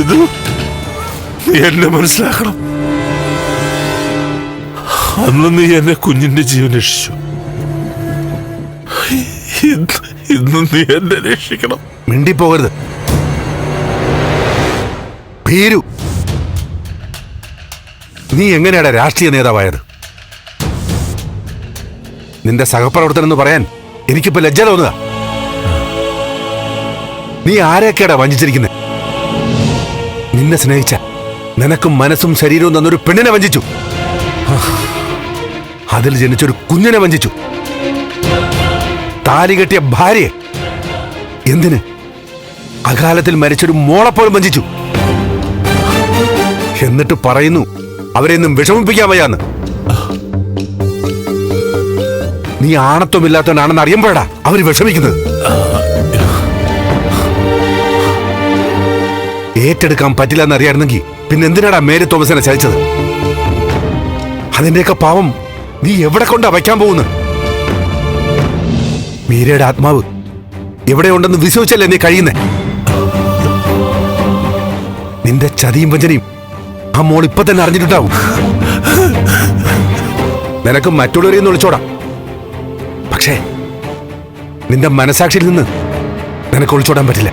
സിധു നീ എന്നെ മനസ്സിലാക്കണം. അന്ന് നീ എന്നെ കുഞ്ഞിന്റെ ജീവൻ രക്ഷിച്ചു. ഇന്ന് നീ എന്നെ രക്ഷിക്കണം. മിണ്ടിപ്പോകരുത്. ഭീരു. നീ എങ്ങനെയാണ് രാഷ്ട്രീയ നേതാവായത്? നിന്റെ സഹപ്രവർത്തനം എന്ന് പറയാൻ എനിക്കിപ്പോ ലജ്ജ തോന്നുക. നീ ആരെയൊക്കെയാടാ വഞ്ചിച്ചിരിക്കുന്നത് നിന്നെ സ്നേഹിച്ച നിനക്കും മനസ്സും ശരീരവും തന്നൊരു പെണ്ണിനെ വഞ്ചിച്ചു. അതിൽ ജനിച്ചൊരു കുഞ്ഞിനെ വഞ്ചിച്ചു. താലി കെട്ടിയ ഭാര്യയെ എന്തിന് അകാലത്തിൽ മരിച്ചൊരു മോളെപ്പോലും വഞ്ചിച്ചു? എന്നിട്ട് പറയുന്നു അവരെയൊന്നും വിഷമിപ്പിക്കാൻ വയ്യാന്ന് നീ ആണത്വമില്ലാത്തവനാണെന്ന് അറിയുമ്പോഴാ അവർ വിഷമിക്കുന്നത്. ഏറ്റെടുക്കാൻ പറ്റില്ല എന്നറിയായിരുന്നെങ്കിൽ പിന്നെ എന്തിനാടാ മേരി തോമസിനെ ചതിച്ചത്? അതിന്റെയൊക്കെ പാവം നീ എവിടെ കൊണ്ടാ വയ്ക്കാൻ പോകുന്നത് മീരയുടെ ആത്മാവ് എവിടെയുണ്ടെന്ന് വിശ്വസിച്ചല്ലേ നീ കഴിയുന്നേ? നിന്റെ ചതിയും വഞ്ചനയും ആ മോൾ ഇപ്പൊ തന്നെ അറിഞ്ഞിട്ടുണ്ടാവും. നിനക്ക് മറ്റുള്ളവരെയും ഒളിച്ചോടാം പക്ഷേ നിന്റെ മനസാക്ഷിയിൽ നിന്ന് നിനക്ക് ഒളിച്ചോടാൻ പറ്റില്ല.